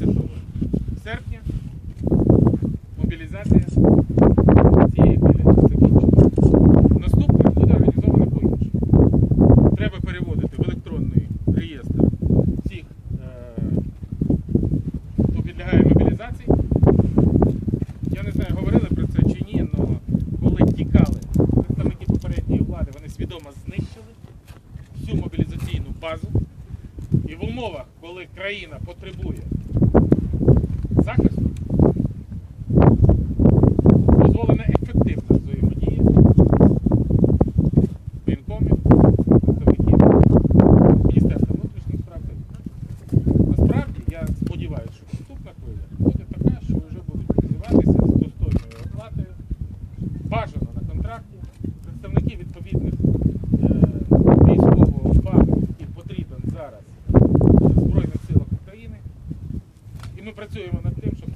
17 серпня мобілізація цієї хвилі закінчена. наступне буде організовано по-іншому. Треба переводити в електронний реєстр всіх, е, хто підлягає мобілізації. Я не знаю, говорили про це чи ні, але коли тікали представники попередньої влади, вони свідомо знищили всю мобілізаційну базу. І в умовах, коли країна потребує захисту, дозволена ефективна взаємодія. Воєнкомів, представників Міністерства внутрішніх справ. Насправді я сподіваюся, що наступна хвиля буде така, що вже будуть працюватися з достойною оплатою, бажано на контракті, представники відповідних І ми працюємо над тим, щоб